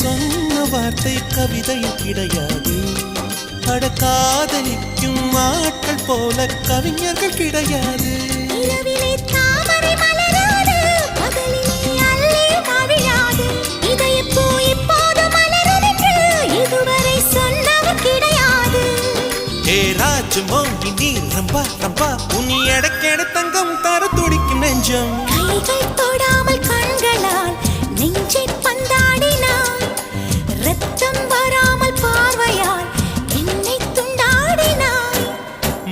சொன்ன வார்த்தை கவிதையில் கிடையாது. அட காதலிக்கும் ஆட்கள் போல கவிஞர்கள் கிடையாது. இரவிலே தாமரை மலராது பகலிலே அல்லி கவிழாது இதயப்பூ இப்போது மலரும் என்று இதுவரை சொன்னவர் கிடையாது. ஏ ராஜு மோகி நீ ரம்பா ரம்பா உனி எடக்கெட தங்கம் தர துடிக்கும் நெஞ்சம்.